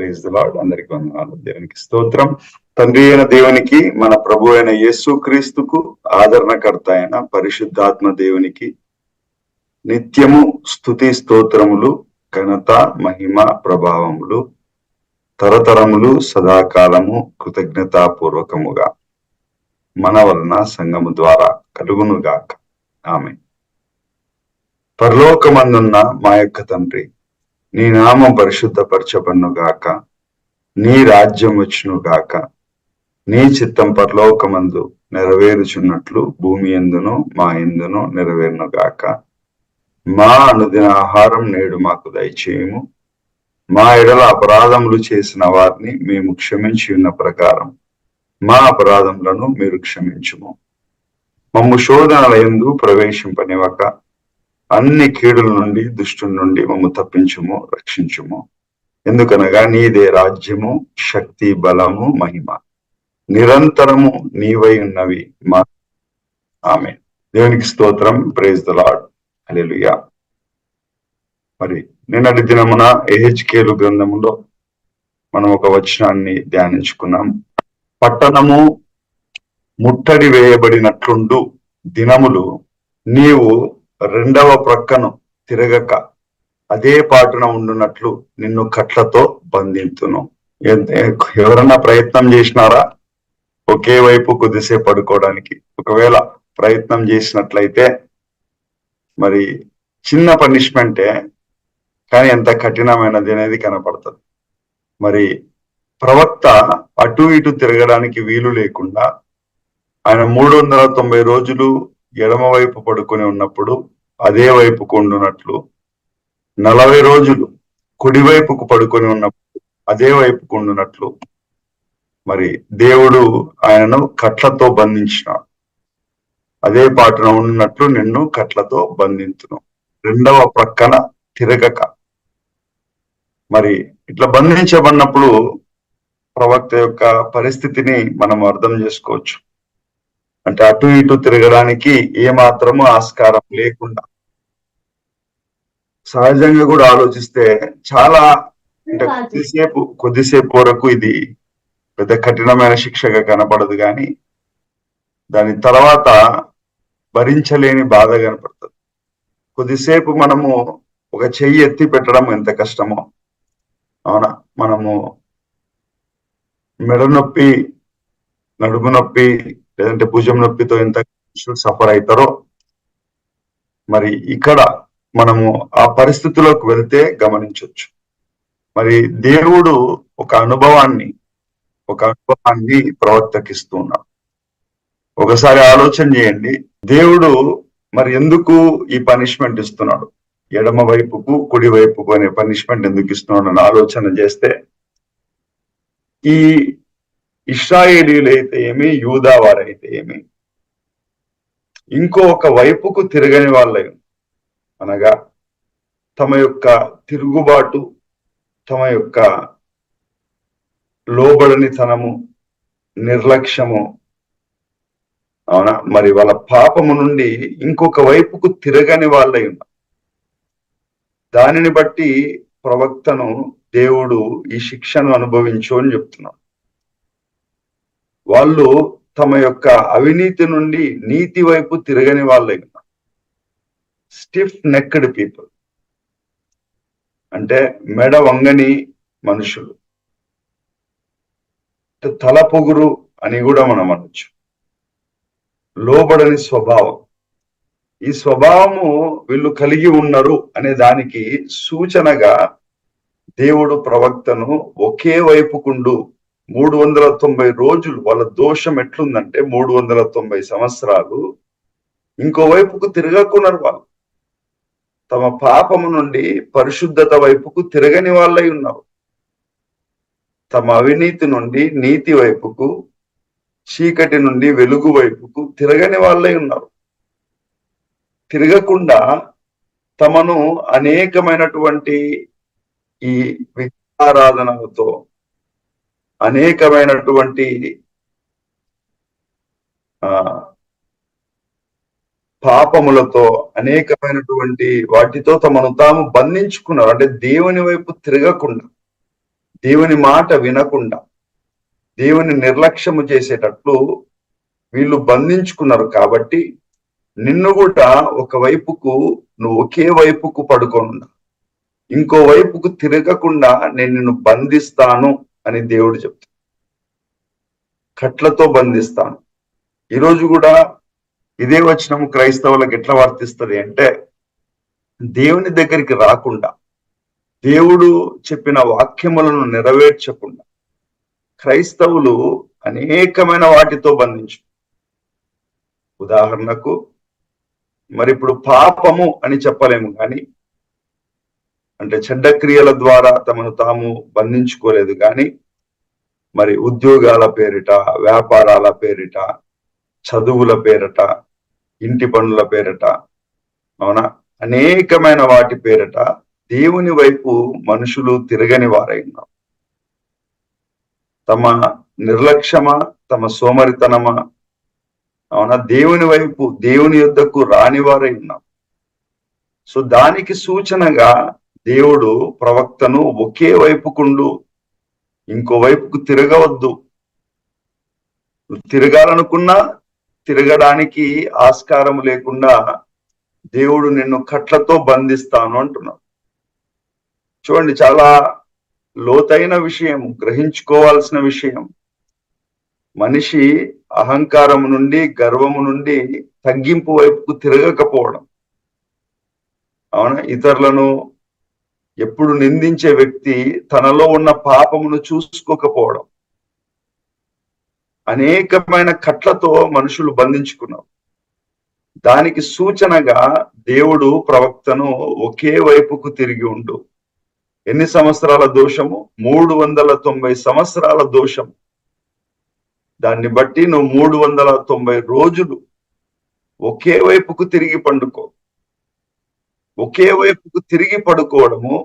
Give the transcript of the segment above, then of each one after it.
Praise lord అందరికి వందనాలు. దేవునికి స్తోత్రం. తండ్రి అయిన దేవునికి మన ప్రభు అయిన యేసు క్రీస్తుకు ఆదరణకర్త అయిన పరిశుద్ధాత్మ దేవునికి నిత్యము స్తుతి స్తోత్రములు ఘనత మహిమ ప్రభావములు తరతరములు సదాకాలము కృతజ్ఞతాపూర్వకముగా మన వలన సంఘము ద్వారా కలుగునుగాక. ఆమె పరలోకమందున్న మా యొక్క తండ్రి నీ నామం పరిశుద్ధపరచబన్ను గాక నీ రాజ్యం వచ్చునుగాక. నీ చిత్తం పరలోకమందు నెరవేరుచున్నట్లు భూమి ఎందును మా ఎందును నెరవేరునుగాక. మా అనుదిన ఆహారం నేడు మాకు దయచేయము. మా ఎడల అపరాధములు చేసిన వారిని మేము క్షమించి ఉన్న ప్రకారం మా అపరాధములను మీరు క్షమించుము. మమ్ము శోధనల ఎందు ప్రవేశింపనివ్వక అన్ని కీడుల నుండి దుష్టుల నుండి మమ్మ తప్పించుము రక్షించుము. ఎందుకనగా నీదే రాజ్యము శక్తి బలము మహిమ. నిరంతరము నీవై ఉన్నవి మా ఆమె దేవునికి స్తోత్రం. ప్రేజ్ ద లాడ్ అలెలుయా మరి నిన్నటి దినమున ఏహెచ్కేలు గ్రంథములో మనం ఒక వచనాన్ని ధ్యానించుకున్నాం. పట్టణము ముట్టడి వేయబడినట్లుండు దినములు నీవు రెండవ ప్రక్కను తిరగక అదే పాటున ఉండునట్లు నిన్ను కట్లతో బంధింతును. ఎవరన్నా ప్రయత్నం చేసినారా? ఒకే వైపు కొద్దిసేపు పడుకోవడానికి. ఒకవేళ ప్రయత్నం చేసినట్లయితే మరి చిన్న పనిష్మెంటే కానీ ఎంత కఠినమైనది అనేది కనపడుతుంది. మరి ప్రవక్త అటు ఇటు తిరగడానికి వీలు లేకుండా ఆయన మూడు వందల తొంభై రోజులు ఎడమ వైపు పడుకొని ఉన్నప్పుడు అదే వైపుకు ఉండునట్లు నలభై రోజులు కుడివైపుకు పడుకొని ఉన్నప్పుడు అదే వైపుకు ఉండునట్లు మరి దేవుడు ఆయనను కట్లతో బంధించిన అదే పాటున ఉన్నట్లు నిన్ను కట్లతో బంధించును. రెండవ ప్రక్కన తిరగక. మరి ఇట్లా బంధించబడినప్పుడు ప్రవక్త యొక్క పరిస్థితిని మనం అర్థం చేసుకోవచ్చు. అంటే అటు ఇటు తిరగడానికి ఏ మాత్రము ఆస్కారం లేకుండా. సహజంగా కూడా ఆలోచిస్తే చాలా అంటే కొద్దిసేపు కొద్దిసేపు వరకు ఇది పెద్ద కఠినమైన శిక్షగా కనపడదు కానీ దాని తర్వాత భరించలేని బాధ కనపడుతుంది. కొద్దిసేపు మనము ఒక చెయ్యి ఎత్తి పెట్టడం ఎంత కష్టమో అవునా? మనము మెడ నొప్పి నడుము నొప్పి లేదంటే భుజం నొప్పితో ఎంత సఫర్ అవుతారో మరి ఇక్కడ మనము ఆ పరిస్థితిలోకి వెళ్తే గమనించవచ్చు మరి దేవుడు ఒక అనుభవాన్ని ఒక అనుభవాన్ని ప్రవర్తకిస్తూ ఉన్నాడు. ఒకసారి ఆలోచన చేయండి. దేవుడు మరి ఎందుకు ఈ పనిష్మెంట్ ఇస్తున్నాడు? ఎడమ వైపుకు కుడి వైపుకు అనే పనిష్మెంట్ ఎందుకు ఇస్తున్నాడు అని ఆలోచన చేస్తే ఈ ఇస్రాయేలీలు అయితే ఏమి యూదా వారైతే ఏమి. ఇంకో ఒక వైపుకు తిరగని వాళ్ళై. అనగా తమ యొక్క తిరుగుబాటు తమ యొక్క లోబడనితనము నిర్లక్ష్యము. అవునా? మరి వాళ్ళ పాపము నుండి ఇంకొక వైపుకు తిరగని వాళ్ళై ఉన్నారు. దానిని బట్టి ప్రవక్తను దేవుడు ఈ శిక్షను అనుభవించు అని చెప్తున్నాడు. వాళ్ళు తమ యొక్క అవినీతి నుండి నీతి వైపు తిరగని వాళ్ళై స్టిఫ్ నెక్డ్ పీపుల్ అంటే మెడ వంగని మనుషులు. తల పొగురు అని కూడా మనం అనొచ్చు. లోబడని స్వభావం. ఈ స్వభావము వీళ్ళు కలిగి ఉన్నారు అనే దానికి సూచనగా దేవుడు ప్రవక్తను ఒకే వైపుకుండు మూడు వందల తొంభై రోజులు వాళ్ళ దోషం ఎట్లుందంటే మూడు వందల తొంభై సంవత్సరాలు ఇంకో వైపుకు తిరగకున్నారు వాళ్ళు. తమ పాపము నుండి పరిశుద్ధత వైపుకు తిరగని వాళ్ళై ఉన్నారు. తమ అవినీతి నుండి నీతి వైపుకు చీకటి నుండి వెలుగు వైపుకు తిరగని వాళ్ళై ఉన్నారు. తిరగకుండా తమను అనేకమైనటువంటి ఈ విగ్రహారాధనలతో అనేకమైనటువంటి ఆ పాపములతో అనేకమైనటువంటి వాటితో తమను తాము బంధించుకున్నారు. అంటే దేవుని వైపు తిరగకుండా దేవుని మాట వినకుండా దేవుని నిర్లక్ష్యము చేసేటట్లు వీళ్ళు బంధించుకున్నారు. కాబట్టి నిన్ను కూడా ఒక వైపుకు నువ్వు ఒకే వైపుకు పడుకోనుండా ఇంకో వైపుకు తిరగకుండా నేను నిన్ను బంధిస్తాను. అని దేవుడు చెప్తాడు. కట్లతో బంధిస్తాను. ఈరోజు కూడా ఇదే వచనం క్రైస్తవులకు ఎట్లా వర్తిస్తుంది అంటే దేవుని దగ్గరికి రాకుండా దేవుడు చెప్పిన వాక్యములను నెరవేర్చకుండా క్రైస్తవులు అనేకమైన వాటితో బంధించు. ఉదాహరణకు మరి ఇప్పుడు పాపము అని చెప్పలేము కానీ అంటే చెడ్డ క్రియల ద్వారా తమను తాము బంధించుకోలేదు కానీ మరి ఉద్యోగాల పేరిట వ్యాపారాల పేరిట చదువుల పేరిట ఇంటి పనుల పేరిట అవునా? అనేకమైన వాటి పేరిట దేవుని వైపు మనుషులు తిరగని వారై ఉన్నారు తమ నిర్లక్ష్యమా తమ సోమరితనమా అవునా? దేవుని వైపు దేవుని యుద్ధకు రాని వారై ఉన్నాం సో దానికి సూచనగా దేవుడు ప్రవక్తను ఒకే వైపుకుండు ఇంకో వైపుకు తిరగవద్దు. తిరగాలనుకున్నా తిరగడానికి ఆస్కారం లేకుండా దేవుడు నిన్ను కట్లతో బంధిస్తాను అంటున్నాడు. చూడండి చాలా లోతైన విషయం గ్రహించుకోవాల్సిన విషయం. మనిషి అహంకారం నుండి గర్వము నుండి తగ్గింపు వైపుకు తిరగకపోవడం. అవునా? ఇతరులను ఎప్పుడు నిందించే వ్యక్తి తనలో ఉన్న పాపమును చూసుకోకపోవడం. అనేకమైన కట్లతో మనుషులు బంధించుకున్నారు. దానికి సూచనగా దేవుడు ప్రవక్తను ఒకే వైపుకు తిరిగి ఉండు. ఎన్ని సంవత్సరాల దోషము? మూడు వందల తొంభై సంవత్సరాల దోషం దాన్ని బట్టి నువ్వు మూడు వందల తొంభై రోజులు ఒకే వైపుకు తిరిగి పండుకో. ఒకే వైపుకు తిరిగి పడుకోవడము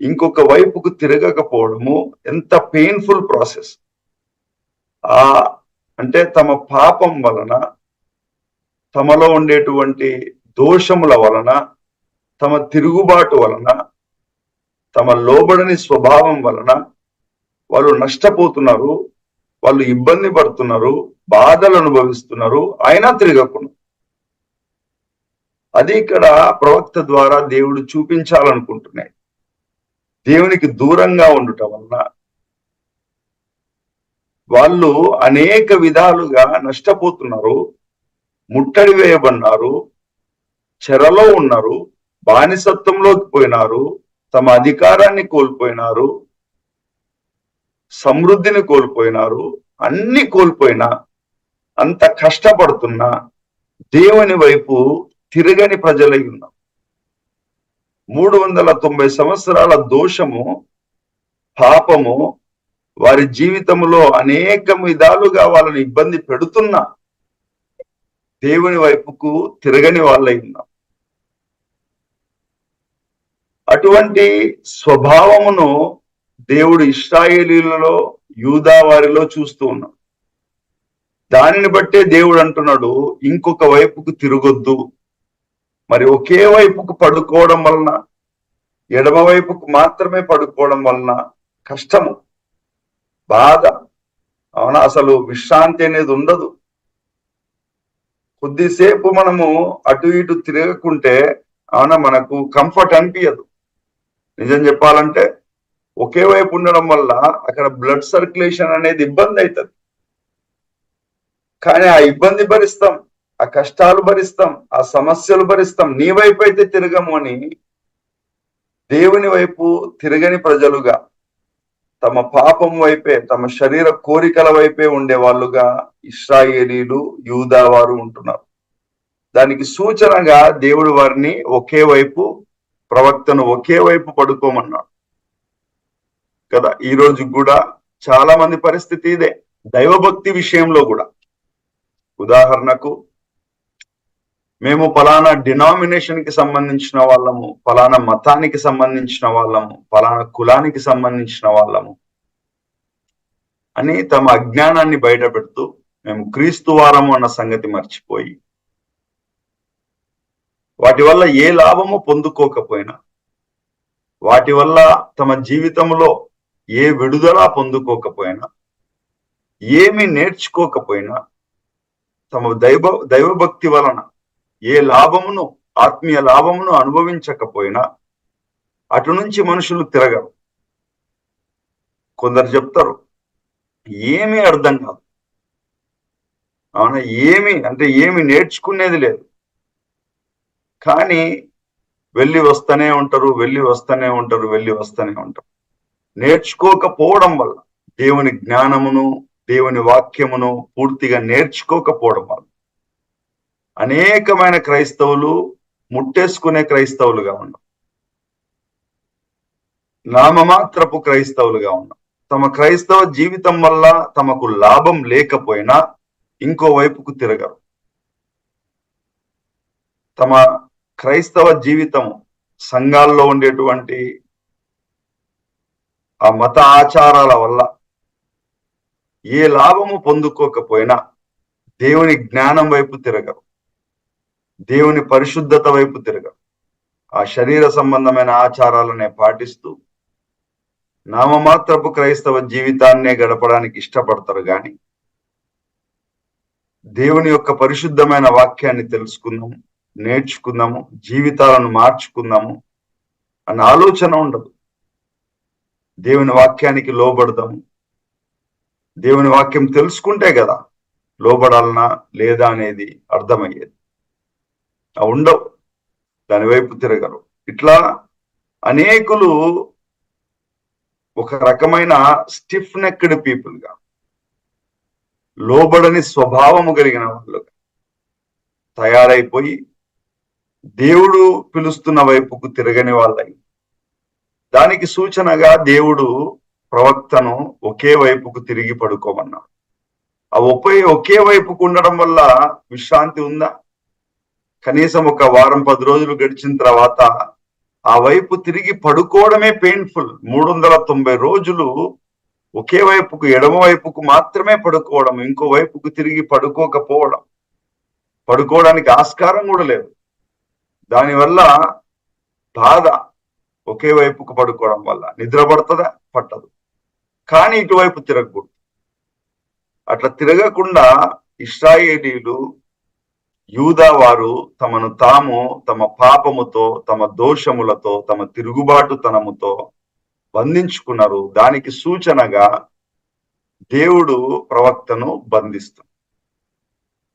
ఇంకొక వైపుకు తిరగకపోవడము ఎంత పెయిన్ఫుల్ ప్రాసెస్ ఆ అంటే తమ పాపం వలన తమలో ఉండేటువంటి దోషముల వలన తమ తిరుగుబాటు వలన తమ లోబడని స్వభావం వలన వాళ్ళు నష్టపోతున్నారు వాళ్ళు ఇబ్బంది పడుతున్నారు బాధలు అనుభవిస్తున్నారు అయినా తిరగకుండా. అది ఇక్కడ ప్రవక్త ద్వారా దేవుడు చూపించాలనుకుంటున్నాయి. దేవునికి దూరంగా ఉండటం వలన వాళ్ళు అనేక విధాలుగా నష్టపోతున్నారు ముట్టడి వేయబడినారు చెరలో ఉన్నారు బానిసత్వంలోకి పోయినారు తమ అధికారాన్ని కోల్పోయినారు సమృద్ధిని కోల్పోయినారు అన్ని కోల్పోయినా అంత కష్టపడుతున్నా దేవుని వైపు తిరగని ప్రజలై ఉన్నాం. మూడు వందల తొంభై సంవత్సరాల దోషము పాపము వారి జీవితంలో అనేక విధాలుగా వాళ్ళని ఇబ్బంది పెడుతున్నా దేవుని వైపుకు తిరగని వాళ్ళై ఉన్నాం. అటువంటి స్వభావమును దేవుడు ఇస్రాయేలీలలో యూదా వారిలో చూస్తూ ఉన్నాం. దానిని బట్టే దేవుడు అంటున్నాడు ఇంకొక వైపుకు తిరగొద్దు. మరి ఒకే వైపుకు పడుకోవడం వలన ఎడమ వైపుకు మాత్రమే పడుకోవడం వలన కష్టము బాధ. అవునా? అసలు విశ్రాంతి అనేది ఉండదు. కొద్దిసేపు మనము అటు ఇటు తిరగకుంటే అవునా మనకు కంఫర్ట్ అనిపించదు నిజం చెప్పాలంటే ఒకే వైపు ఉండడం వల్ల అక్కడ బ్లడ్ సర్క్యులేషన్ అనేది ఇబ్బంది అవుతుంది. కానీ ఆ ఇబ్బంది భరిస్తాం. ఆ కష్టాలు భరిస్తాం ఆ సమస్యలు భరిస్తాం. నీ వైపు అయితే తిరగము అని దేవుని వైపు తిరగని ప్రజలుగా తమ పాపం వైపే తమ శరీర కోరికల వైపే ఉండే వాళ్ళుగా ఇస్రాయేలీలు యూదా వారు ఉంటున్నారు. దానికి సూచనగా దేవుడు వారిని ఒకే వైపు ప్రవక్తను ఒకే వైపు పడుకోమన్నాడు. కదా ఈ రోజు కూడా చాలా మంది పరిస్థితి ఇదే. దైవభక్తి విషయంలో కూడా. ఉదాహరణకు మేము పలానా డినామినేషన్కి సంబంధించిన వాళ్ళము పలానా మతానికి సంబంధించిన వాళ్ళము పలానా కులానికి సంబంధించిన వాళ్ళము అని తమ అజ్ఞానాన్ని బయట పెడుతూ మేము క్రీస్తు వారము అన్న సంగతి మర్చిపోయి వాటి వల్ల ఏ లాభము పొందుకోకపోయినా వాటి వల్ల తమ జీవితంలో ఏ విడుదల పొందుకోకపోయినా ఏమి నేర్చుకోకపోయినా తమ దైవ దైవభక్తి వలన ఏ లాభమును ఆత్మీయ లాభమును అనుభవించకపోయినా అటు నుంచి మనుషులు తిరగరు. కొందరు చెప్తారు ఏమీ అర్థం కాదు. అవునా? ఏమి అంటే ఏమి నేర్చుకునేది లేదు. కానీ వెళ్ళి వస్తూనే ఉంటారు వెళ్ళి వస్తూనే ఉంటారు వెళ్ళి వస్తూనే ఉంటారు. నేర్చుకోకపోవడం వల్ల దేవుని జ్ఞానమును దేవుని వాక్యమును పూర్తిగా నేర్చుకోకపోవడం వల్ల అనేకమైన క్రైస్తవులు ముట్టేసుకునే క్రైస్తవులుగా ఉన్నాం. నామమాత్రపు క్రైస్తవులుగా ఉన్నాం. తమ క్రైస్తవ జీవితం వల్ల తమకు లాభం లేకపోయినా ఇంకో వైపుకు తిరగరు. తమ క్రైస్తవ జీవితం సంఘాల్లో ఉండేటువంటి ఆ మత ఆచారాల వల్ల ఏ లాభము పొందుకోకపోయినా దేవుని జ్ఞానం వైపు తిరగరు. దేవుని పరిశుద్ధత వైపు తిరగ. ఆ శరీర సంబంధమైన ఆచారాలనే పాటిస్తూ నామమాత్రపు క్రైస్తవ జీవితాన్నే గడపడానికి ఇష్టపడతారు గాని దేవుని యొక్క పరిశుద్ధమైన వాక్యాన్ని తెలుసుకుందాము నేర్చుకుందాము జీవితాలను మార్చుకుందాము అన్న ఆలోచన ఉండదు. దేవుని వాక్యానికి లోబడదాము. దేవుని వాక్యం తెలుసుకుంటే కదా లోబడాలనా లేదా అనేది అర్థమయ్యేది. ఉండవు. దాని వైపు తిరగరు. ఇట్లా అనేకులు ఒక రకమైన స్టిఫ్ నెక్డ్ పీపుల్గా లోబడని స్వభావము కలిగిన వాళ్ళుగా తయారైపోయి దేవుడు పిలుస్తున్న వైపుకు తిరగని వాళ్ళై దానికి సూచనగా దేవుడు ప్రవక్తను ఒకే వైపుకు తిరిగి పడుకోమన్నాడు. ఆ ఒకే ఒకే వైపుకు ఉండడం వల్ల విశ్రాంతి ఉందా? కనీసం ఒక వారం పది రోజులు గడిచిన తర్వాత ఆ వైపు తిరిగి పడుకోవడమే పెయిన్ఫుల్ మూడు వందల తొంభై రోజులు ఒకే వైపుకు ఎడమ వైపుకు మాత్రమే పడుకోవడం ఇంకో వైపుకు తిరిగి పడుకోకపోవడం. పడుకోవడానికి ఆస్కారం కూడా లేదు. దానివల్ల బాధ ఒకే వైపుకు పడుకోవడం వల్ల. నిద్ర పడుతుందా? పట్టదు. కానీ ఇటువైపు తిరగకూడదు. అట్లా తిరగకుండా ఇస్రాయేలీలు యూదా వారు తమను తాము తమ పాపముతో తమ దోషములతో తమ తిరుగుబాటుతనముతో బంధించుకున్నారు. దానికి సూచనగా దేవుడు ప్రవక్తను బంధిస్తుంది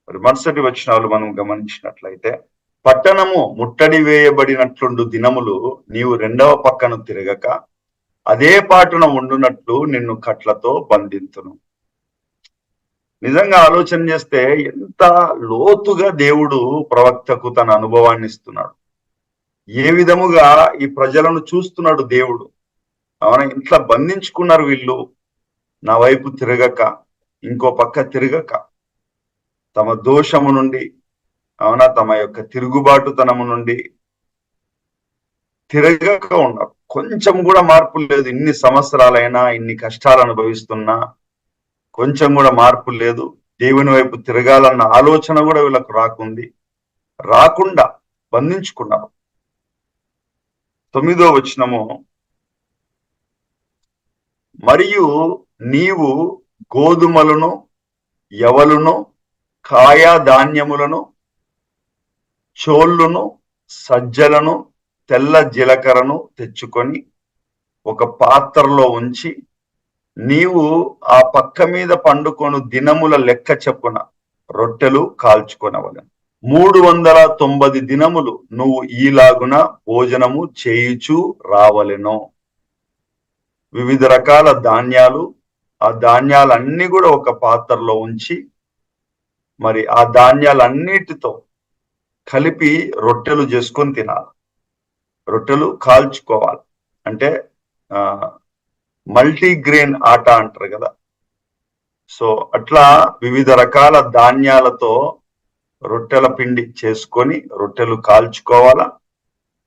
మరి మరుసటి వచనాలు మనం గమనించినట్లయితే పట్టణము ముట్టడి వేయబడినట్లుండు దినములు నీవు రెండవ పక్కను తిరగక అదే పాటున ఉండునట్లు నిన్ను కట్లతో బంధింతును. నిజంగా ఆలోచన చేస్తే ఎంత లోతుగా దేవుడు ప్రవక్తకు తన అనుభవాన్ని ఇస్తున్నాడు. ఏ విధముగా ఈ ప్రజలను చూస్తున్నాడు దేవుడు. అవునా? ఇంట్లో బంధించుకున్నారు వీళ్ళు. నా వైపు తిరగక ఇంకో పక్క తిరగక. తమ దోషము నుండి అవునా? తమ యొక్క తిరుగుబాటుతనము నుండి తిరగక ఉన్నారు. కొంచెం కూడా మార్పు లేదు. ఇన్ని సంవత్సరాలైనా ఇన్ని కష్టాలు అనుభవిస్తున్నా కొంచెం కూడా మార్పు లేదు. దేవుని వైపు తిరగాలన్న ఆలోచన కూడా వీళ్ళకు రాకుంది. రాకుండా బంధించుకున్నారు. తొమ్మిదో వచనము. మరియు నీవు గోధుమలను ఎవలును కాయా ధాన్యములను చోళ్ళును సజ్జలను తెల్ల జీలకర్రను తెచ్చుకొని ఒక పాత్రలో ఉంచి నీవు ఆ పక్క మీద పండుకొను దినముల లెక్క చెప్పున రొట్టెలు కాల్చుకొనవలను మూడు వందల తొంభై దినములు నువ్వు ఈలాగున భోజనము చేయుచు రావలెను. వివిధ రకాల ధాన్యాలు ఆ ధాన్యాలన్నీ కూడా ఒక పాత్రలో ఉంచి మరి ఆ ధాన్యాలన్నిటితో కలిపి రొట్టెలు చేసుకొని తినాలి. రొట్టెలు కాల్చుకోవాలి. అంటే ఆ మల్టీగ్రెయిన్ ఆట అంటారు కదా. సో అట్లా వివిధ రకాల ధాన్యాలతో రొట్టెల పిండి చేసుకొని రొట్టెలు కాల్చుకోవాలా?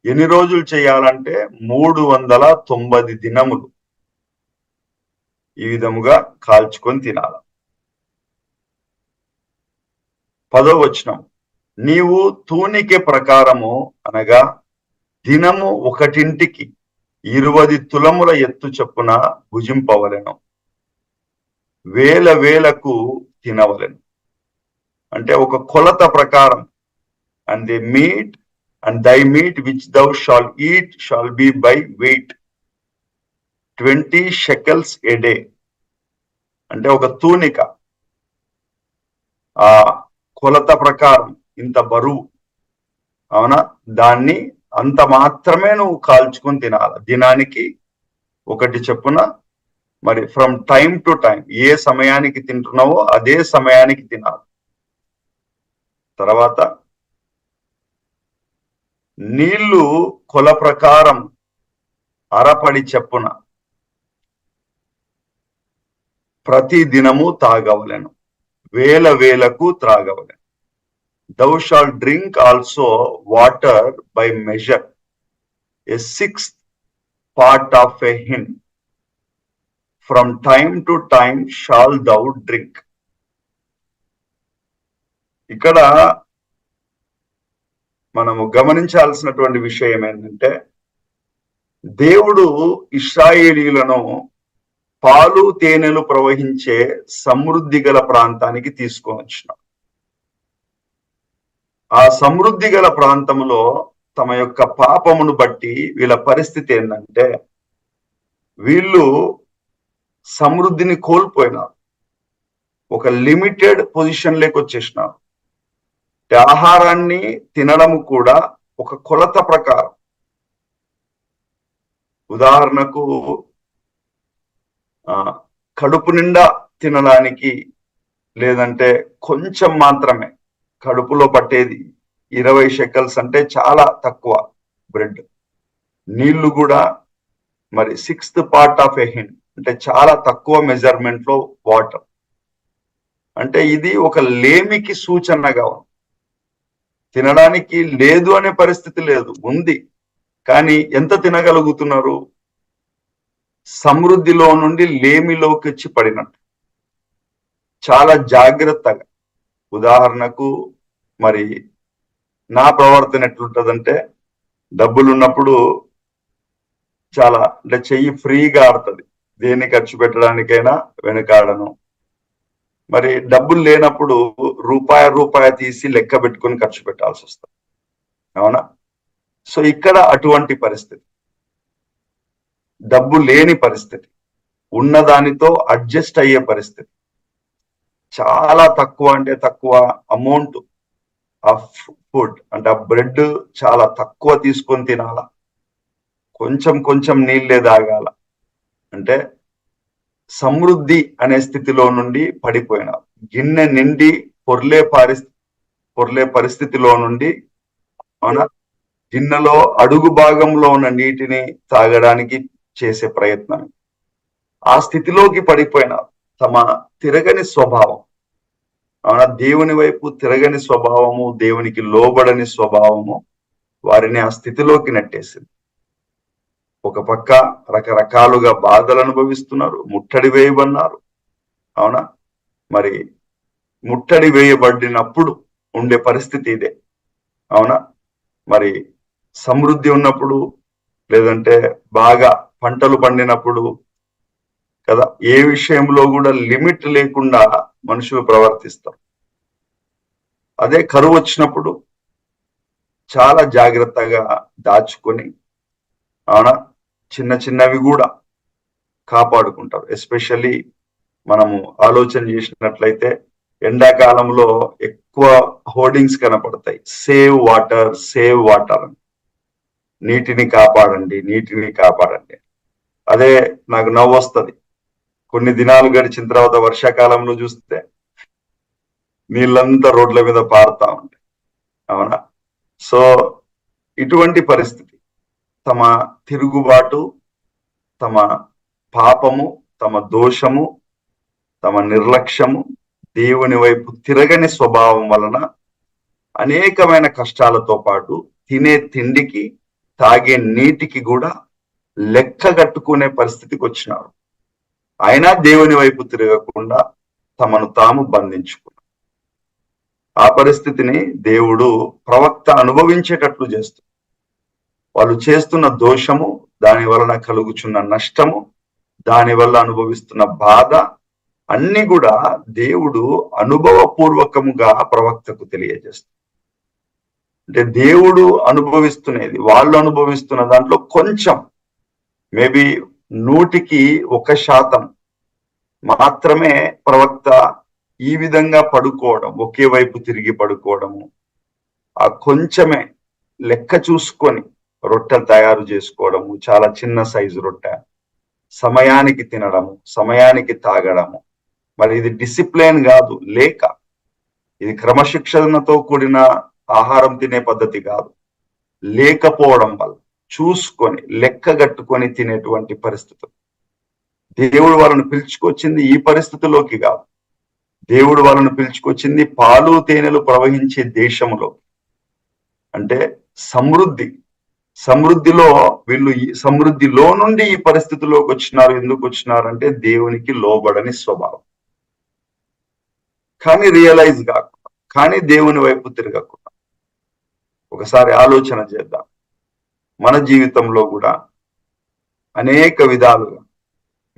ఎన్ని రోజులు చేయాలంటే మూడు వందల తొంభై దినములు ఈ విధముగా కాల్చుకొని తినాల? పదో వచనం. నీవు తూనికే ప్రకారము అనగా దినము ఒకటింటికి ఇరువది తులముల ఎత్తు చొప్పున భుజింపవలెను. వేల వేలకు తినవలెను. అంటే ఒక కొలత ప్రకారం and the meat and thy meat which thou shall eat shall be by weight twenty shekels a day అంటే ఒక తూనిక. ఆ కొలత ప్రకారం ఇంత బరువు. అవునా? దాన్ని అంత మాత్రమే నువ్వు కాల్చుకొని తినాలి. దినానికి ఒకటి చెప్పున మరి ఫ్రమ్ టైం టు టైం ఏ సమయానికి తింటున్నావో అదే సమయానికి తినాలి. తర్వాత నీళ్ళు కొల ప్రకారం అరపడి చెప్పున ప్రతి దినము తాగవలను. వేల వేలకు త్రాగవలను. Thou shall drink also water by measure a six part of a hin from time to time shall thou drink ఇక్కడ మనము గమనించాల్సినటువంటి విషయం ఏంటంటే దేవుడు ఇస్రాయేలీలను పాలు తేనెలు ప్రవహించే సమృద్ధి గల ప్రాంతానికి తీసుకొని వచ్చినాం ఆ సమృద్ధి గల ప్రాంతంలో తమ యొక్క పాపమును బట్టి వీళ్ళ పరిస్థితి ఏంటంటే వీళ్ళు సమృద్ధిని కోల్పోయినారు. ఒక లిమిటెడ్ పొజిషన్లోకి వచ్చేసినారు. ఆహారాన్ని తినడం కూడా ఒక కొలత ప్రకారం. ఉదాహరణకు కడుపు నిండా తినడానికి లేదంటే కొంచెం మాత్రమే కడుపులో పట్టేది ఇరవై షెకల్స్ అంటే చాలా తక్కువ బ్రెడ్. నీళ్ళు కూడా మరి సిక్స్త్ పార్ట్ ఆఫ్ ఎ హిన్ అంటే చాలా తక్కువ మెజర్మెంట్లో వాటర్. అంటే ఇది ఒక లేమికి సూచనగా ఉంది. తినడానికి లేదు అనే పరిస్థితి లేదు ఉంది. కానీ ఎంత తినగలుగుతున్నారు? సమృద్ధిలో నుండి లేమిలోకి వచ్చి పడినట్టు. చాలా జాగ్రత్తగా. ఉదాహరణకు మరి నా ప్రవర్తన ఎట్లుంటదంటే డబ్బులు ఉన్నప్పుడు చాలా అంటే చెయ్యి ఫ్రీగా ఆడుతుంది. దేన్ని ఖర్చు పెట్టడానికైనా వెనకాడను. మరి డబ్బులు లేనప్పుడు రూపాయి రూపాయి తీసి లెక్క పెట్టుకొని ఖర్చు పెట్టాల్సి వస్తుంది అవునా? సో ఇక్కడ అటువంటి పరిస్థితి. డబ్బు లేని పరిస్థితి. ఉన్నదానితో అడ్జస్ట్ అయ్యే పరిస్థితి. చాలా తక్కువ అంటే తక్కువ అమౌంట్ ఆ ఫుడ్ అంటే ఆ బ్రెడ్ చాలా తక్కువ తీసుకొని తినాల? కొంచెం కొంచెం నీళ్ళే తాగాల? అంటే సమృద్ధి అనే స్థితిలో నుండి పడిపోయిన గిన్నె నిండి పొర్లే పరిస్థితి పొర్లే పరిస్థితిలో నుండి మన గిన్నెలో అడుగు భాగంలో ఉన్న నీటిని తాగడానికి చేసే ప్రయత్నం ఆ స్థితిలోకి పడిపోయిన తమ తిరగని స్వభావం అవునా దేవుని వైపు తిరగని స్వభావము దేవునికి లోబడని స్వభావము వారిని ఆ స్థితిలోకి నెట్టేసింది. ఒక పక్క రకరకాలుగా బాధలు అనుభవిస్తున్నారు ముట్టడి వేయబడినారు. అవునా? మరి ముట్టడి వేయబడినప్పుడు ఉండే పరిస్థితి ఇదే. అవునా? మరి సమృద్ధి ఉన్నప్పుడు లేదంటే బాగా పంటలు పండినప్పుడు కదా ఏ విషయంలో కూడా లిమిట్ లేకుండా మనుషులు ప్రవర్తిస్తారు అదే కరువు వచ్చినప్పుడు చాలా జాగ్రత్తగా దాచుకొని అవునా? చిన్న చిన్నవి కూడా కాపాడుకుంటారు. ఎస్పెషల్లీ మనము ఆలోచన చేసినట్లయితే ఎండాకాలంలో ఎక్కువ హోర్డింగ్స్ కనపడతాయి. సేవ్ వాటర్ సేవ్ వాటర్ అని. నీటిని కాపాడండి నీటిని కాపాడండి. అదే నాకు నవ్వు వస్తుంది కొన్ని దినాలు గడిచిన తర్వాత వర్షాకాలంలో చూస్తే నీళ్ళంతా రోడ్ల మీద పారుతా ఉంటాయి. అవునా? సో ఇటువంటి పరిస్థితి తమ తిరుగుబాటు తమ పాపము తమ దోషము తమ నిర్లక్ష్యము దేవుని వైపు తిరగని స్వభావం వలన అనేకమైన కష్టాలతో పాటు తినే తిండికి తాగే నీటికి కూడా లెక్క కట్టుకునే పరిస్థితికి వచ్చినారు. అయినా దేవుని వైపు తిరగకుండా తమను తాము బంధించుకున్నారు. ఆ పరిస్థితిని దేవుడు ప్రవక్త అనుభవించేటట్లు చేస్తుంది వాళ్ళు చేస్తున్న దోషము దాని వలన కలుగుచున్న నష్టము దాని వల్ల అనుభవిస్తున్న బాధ అన్ని కూడా దేవుడు అనుభవపూర్వకముగా ప్రవక్తకు తెలియజేస్తుంది అంటే దేవుడు అనుభవిస్తున్నది వాళ్ళు అనుభవిస్తున్న దాంట్లో కొంచెం మేబీ నూటికి ఒక శాతం మాత్రమే ప్రవక్త ఈ విధంగా పడుకోవడం ఒకే వైపు తిరిగి పడుకోవడము ఆ కొంచెమే లెక్క చూసుకొని రొట్టె తయారు చేసుకోవడము చాలా చిన్న సైజు రొట్టె సమయానికి తినడము సమయానికి తాగడము. మరి ఇది డిసిప్లిన్ కాదు లేక ఇది క్రమశిక్షణతో కూడిన ఆహారం తినే పద్ధతి కాదు. లేకపోవడం వల్ల చూసుకొని లెక్కగట్టుకొని తినేటువంటి పరిస్థితులు. దేవుడు వాళ్ళను పిలుచుకొచ్చింది ఈ పరిస్థితిలోకి కాదు. దేవుడు వాళ్ళను పిలుచుకొచ్చింది పాలు తేనెలు ప్రవహించే దేశంలో అంటే సమృద్ధి. సమృద్ధిలో వీళ్ళు ఈ సమృద్ధిలో నుండి ఈ పరిస్థితిలోకి వచ్చినారు ఎందుకు వచ్చినారంటే దేవునికి లోబడని స్వభావం. కానీ రియలైజ్ కాకుండా కానీ దేవుని వైపు తిరగకుండా. ఒకసారి ఆలోచన చేద్దాం. మన జీవితంలో కూడా అనేక విధాలుగా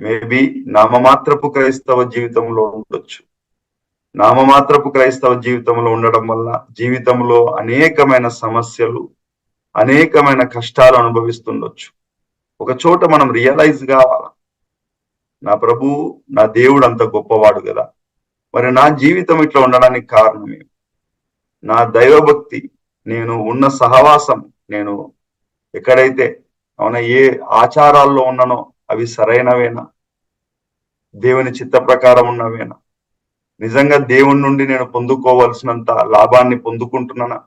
మేబీ నామమాత్రపు క్రైస్తవ జీవితంలో ఉండొచ్చు. నామమాత్రపు క్రైస్తవ జీవితంలో ఉండడం వల్ల జీవితంలో అనేకమైన సమస్యలు అనేకమైన కష్టాలు అనుభవిస్తుండొచ్చు. ఒక చోట మనం రియలైజ్ కావాల? నా ప్రభు నా దేవుడు అంత గొప్పవాడు కదా. మరి నా జీవితం ఇట్లా ఉండడానికి కారణం నా దైవభక్తి నేను ఉన్న సహవాసం నేను ఎక్కడైతే అవునా ఏ ఆచారాల్లో ఉన్నానో అవి సరైనవేనా? దేవుని చిత్త ప్రకారం ఉన్నవేనా? నిజంగా దేవుని నుండి నేను పొందుకోవలసినంత లాభాన్ని పొందుకుంటున్నానా?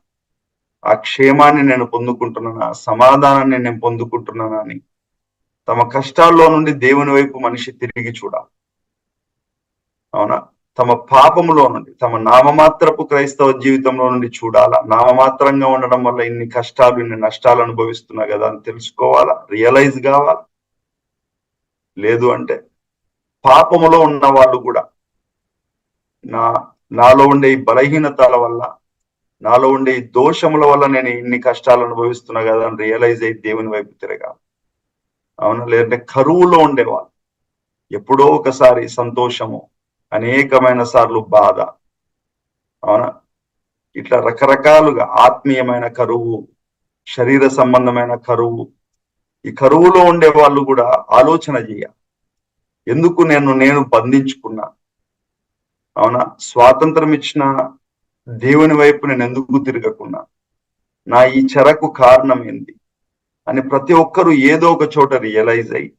ఆ క్షేమాన్ని నేను పొందుకుంటున్నానా? సమాధానాన్ని నేను పొందుకుంటున్నానా అని. తమ కష్టాల్లో నుండి దేవుని వైపు మనిషి తిరిగి చూడాలి. అవునా? తమ పాపములో నుండి తమ నామమాత్రపు క్రైస్తవ జీవితంలో నుండి చూడాలా? నామమాత్రంగా ఉండడం వల్ల ఇన్ని కష్టాలు ఇన్ని నష్టాలు అనుభవిస్తున్నా కదా అని తెలుసుకోవాలా? రియలైజ్ కావాలా? లేదు అంటే పాపములో ఉన్న వాళ్ళు కూడా నా నాలో ఉండే ఈ బలహీనతల వల్ల నాలో ఉండే ఈ దోషముల వల్ల నేను ఇన్ని కష్టాలు అనుభవిస్తున్నా కదా అని రియలైజ్ అయ్యి దేవుని వైపు తిరగాలి. అవునా? లేదంటే కరువులో ఉండేవాళ్ళు. ఎప్పుడో ఒకసారి సంతోషము అనేకమైన సార్లు బాధ. అవునా? ఇట్లా రకరకాలుగా ఆత్మీయమైన కరువు శరీర సంబంధమైన కరువు ఈ కరువులో ఉండే వాళ్ళు కూడా ఆలోచన చేయ. ఎందుకు నేను నేను బంధించుకున్నా? అవునా? స్వాతంత్రం ఇచ్చిన దేవుని వైపు నేను ఎందుకు తిరగకున్నా? నా ఈ చెరకు కారణం ఏంది? అని ప్రతి ఒక్కరూ ఏదో ఒక చోట రియలైజ్ అయ్యి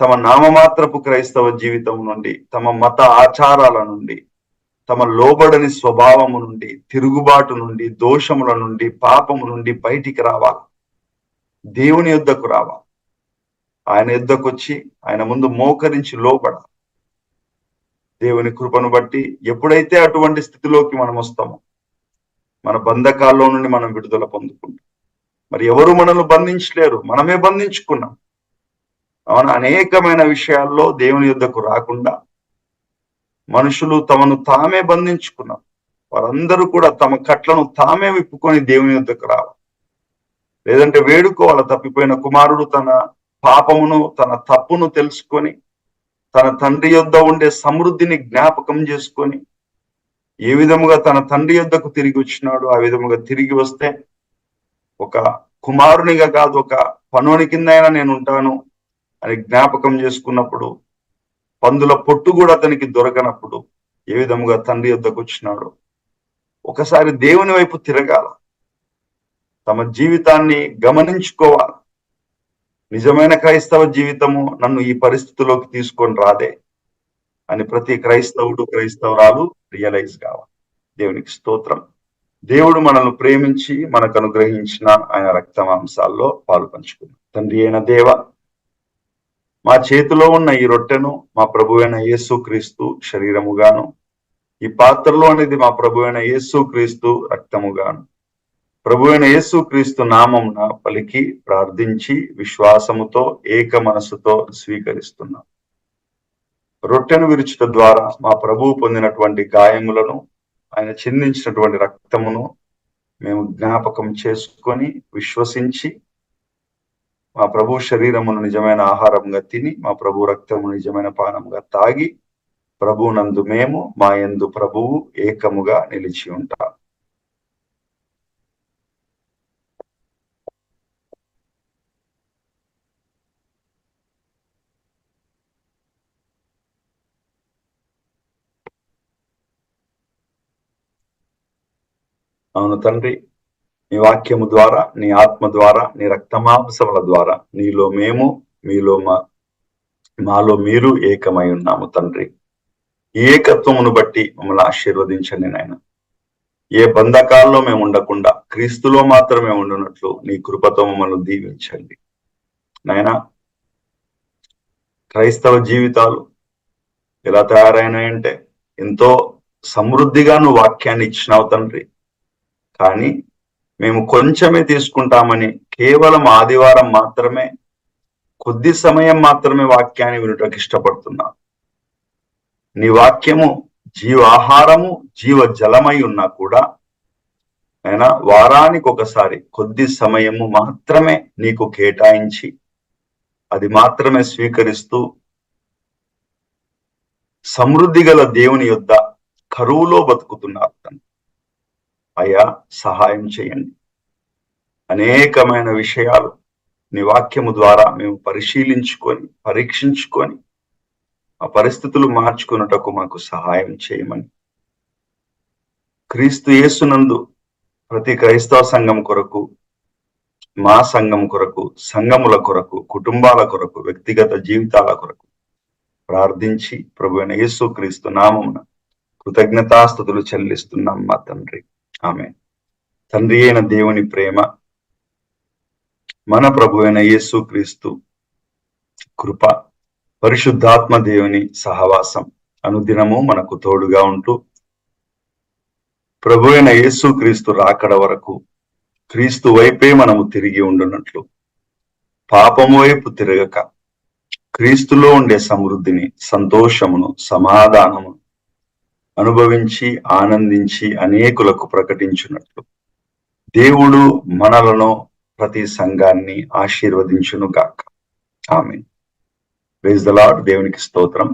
తమ నామమాత్రపు క్రైస్తవ జీవితం నుండి తమ మత ఆచారాల నుండి తమ లోబడని స్వభావము నుండి తిరుగుబాటు నుండి దోషముల నుండి పాపము నుండి బయటికి రావాలి. దేవుని యుద్ధకు రావాలి. ఆయన యుద్ధకు వచ్చి ఆయన ముందు మోకరించి లోబడాలి. దేవుని కృపను బట్టి ఎప్పుడైతే అటువంటి స్థితిలోకి మనం వస్తామో మన బంధకాల్లో నుండి మనం విడుదల పొందుకుంటాం. మరి ఎవరు మనల్ని బంధించలేరు? మనమే బంధించుకున్నాం. అవును అనేకమైన విషయాల్లో దేవుని యుద్ధకు రాకుండా మనుషులు తమను తామే బంధించుకున్నారు. వారందరూ కూడా తమ కట్లను తామే విప్పుకొని దేవుని యుద్ధకు రావాలి. లేదంటే వేడుకోవాల. తప్పిపోయిన కుమారుడు తన పాపమును తన తప్పును తెలుసుకొని తన తండ్రి యొద్ద ఉండే సమృద్ధిని జ్ఞాపకం చేసుకొని ఏ విధముగా తన తండ్రి యొద్దకు తిరిగి వచ్చినాడు ఆ విధముగా తిరిగి వస్తే ఒక కుమారునిగా కాదు ఒక పనుని కిందైనా నేను ఉంటాను. అని జ్ఞాపకం చేసుకున్నప్పుడు పందుల పొట్టు కూడా అతనికి దొరకనప్పుడు ఏ విధముగా తండ్రి యొద్దకు వచ్చినాడు ఒకసారి దేవుని వైపు తిరగాల. తమ జీవితాన్ని గమనించుకోవాలి. నిజమైన క్రైస్తవ జీవితము నన్ను ఈ పరిస్థితిలోకి తీసుకొని రాదే అని ప్రతి క్రైస్తవుడు క్రైస్తవురాలు రియలైజ్ కావాలి. దేవునికి స్తోత్రం. దేవుడు మనల్ని ప్రేమించి మనకు అనుగ్రహించిన ఆయన రక్తమాంసాల్లో పాలు పంచుకున్నాం తండ్రి అయిన దేవ మా చేతిలో ఉన్న ఈ రొట్టెను మా ప్రభు అయిన యేసు క్రీస్తు శరీరముగాను ఈ పాత్రలో అనేది మా ప్రభు అయిన యేసు క్రీస్తు రక్తముగాను. ప్రభు అయిన యేసు క్రీస్తు నామంన పలికి ప్రార్థించి విశ్వాసముతో ఏక మనసుతో స్వీకరిస్తున్నాం. రొట్టెను విరుచుట ద్వారా మా ప్రభువు పొందినటువంటి గాయములను ఆయన చిందించినటువంటి రక్తమును మేము జ్ఞాపకం చేసుకొని విశ్వసించి మా ప్రభు శరీరమును నిజమైన ఆహారంగా తిని మా ప్రభు రక్తము నిజమైన పానంగా తాగి ప్రభు నందు మేము మా యందు ప్రభువు ఏకముగా నిలిచి ఉంటాం అవును తండ్రి నీ వాక్యము ద్వారా నీ ఆత్మ ద్వారా నీ రక్తమాంసముల ద్వారా నీలో మేము మీలో మా మాలో మీరు ఏకమై ఉన్నాము తండ్రి. ఈ ఏకత్వమును బట్టి మమ్మల్ని ఆశీర్వదించండి నాయన. ఏ బంధకాల్లో మేము ఉండకుండా క్రీస్తులో మాత్రమే ఉండునట్లు నీ కృపతో మమ్మల్ని దీవించండి. నాయన క్రైస్తవ జీవితాలు ఎలా తయారైనాయంటే ఎంతో సమృద్ధిగా నువ్వు వాక్యాన్ని ఇచ్చినావు తండ్రి. కానీ మేము కొంచెమే తీసుకుంటామని కేవలం ఆదివారం మాత్రమే కొద్ది సమయం మాత్రమే వాక్యాన్ని వినుటకు ఇష్టపడుతున్నా. నీ వాక్యము జీవాహారము జీవ జలమై ఉన్నా కూడా అయినా వారానికి ఒకసారి కొద్ది సమయము మాత్రమే నీకు కేటాయించి అది మాత్రమే స్వీకరిస్తూ సమృద్ధి గల దేవుని యొద్ద కరువులో బతుకుతున్నారు. అయా అయ్యా సహాయం చేయండి. అనేకమైన విషయాలు నీ వాక్యము ద్వారా మేము పరిశీలించుకొని పరీక్షించుకొని ఆ పరిస్థితులు మార్చుకున్నటకు మాకు సహాయం చేయమని. క్రీస్తు యేసునందు ప్రతి క్రైస్తవ సంఘం కొరకు మా సంఘం కొరకు సంఘముల కొరకు కుటుంబాల కొరకు వ్యక్తిగత జీవితాల కొరకు ప్రార్థించి ప్రభు యేసు క్రీస్తు నామమున కృతజ్ఞతాస్థుతులు చెల్లిస్తున్నాం మా తండ్రి. ఆమె తండ్రి అయిన దేవుని ప్రేమ మన ప్రభు అయిన యేసు క్రీస్తు కృప పరిశుద్ధాత్మ దేవుని సహవాసం అనుదినము మనకు తోడుగా ఉంటూ ప్రభు అయిన యేసు క్రీస్తు రాకడ వరకు క్రీస్తు వైపే మనము తిరిగి ఉండునట్లు పాపము వైపు తిరగక క్రీస్తులో ఉండే సమృద్ధిని సంతోషమును సమాధానము అనుభవించి ఆనందించి అనేకులకు ప్రకటించున్నట్లు దేవుడు మనలను ప్రతి సంఘాన్ని ఆశీర్వదించును గాక ఆమె ప్రైజ్ ద లాడ్ దేవునికి స్తోత్రం.